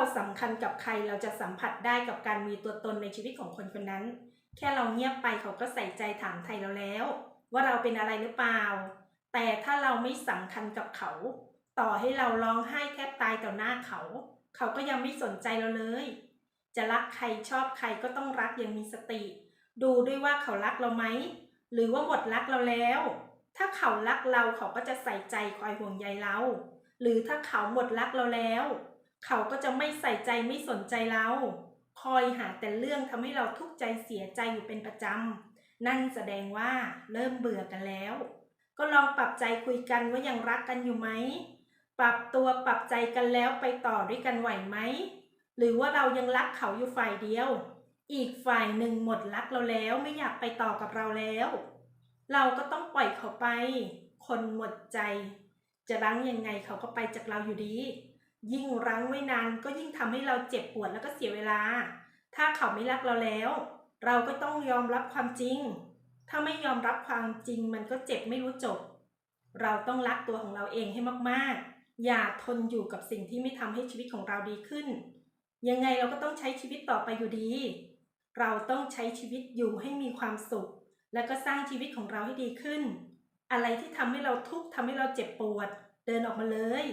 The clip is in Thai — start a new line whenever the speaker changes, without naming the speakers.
เราสำคัญกับใครเราจะสัมผัสได้กับการมีตัวตนในชีวิตของคนคนนั้น แค่เราเงียบไปเขาก็ใส่ใจถามไทยเราแล้ว ว่าเราเป็นอะไรหรือเปล่า แต่ถ้าเราไม่สำคัญกับเขา ต่อให้เราร้องไห้แทบตายต่อหน้าเขา เขาก็ยังไม่สนใจเราเลย จะรักใครชอบใครก็ต้องรักอย่างมีสติ ดูด้วยว่าเขารักเราไหมหรือว่าหมดรักเราแล้ว ถ้าเขารักเราเขาก็จะใส่ใจคอยห่วงใยเรา หรือถ้าเขาหมดรักเราแล้ว เขาก็จะไม่ใส่ใจไม่สนใจเรา คอยหาแต่เรื่องทำให้เราทุกข์ใจเสียใจอยู่เป็นประจำ นั่นแสดงว่าเริ่มเบื่อกันแล้ว ก็ลองปรับใจคุยกันว่ายังรักกันอยู่ไหม ปรับตัวปรับใจกันแล้วไปต่อด้วยกันไหวไหม หรือว่าเรายังรักเขาอยู่ฝ่ายเดียว อีกฝ่ายหนึ่งหมดรักเราแล้วไม่อยากไปต่อกับเราแล้ว เราก็ต้องปล่อยเขาไป คนหมดใจ จะรั้งยังไงเขาก็ไปจากเราอยู่ดี ยิ่งรั้งไว้นานก็ยิ่งทำให้เราเจ็บปวดแล้วก็เสียเวลา ถ้าเขาไม่รักเราแล้ว เราก็ต้องยอมรับความจริง ถ้าไม่ยอมรับความจริงมันก็เจ็บไม่รู้จบ เราต้องรักตัวของเราเองให้มากๆ อย่าทนอยู่กับสิ่งที่ไม่ทำให้ชีวิตของเราดีขึ้น ยังไงเราก็ต้องใช้ชีวิตต่อไปอยู่ดี เราต้องใช้ชีวิตอยู่ให้มีความสุข แล้วก็สร้างชีวิตของเราให้ดีขึ้น อะไรที่ทำให้เราทุกข์ทำให้เราเจ็บปวด เดินออกมาเลย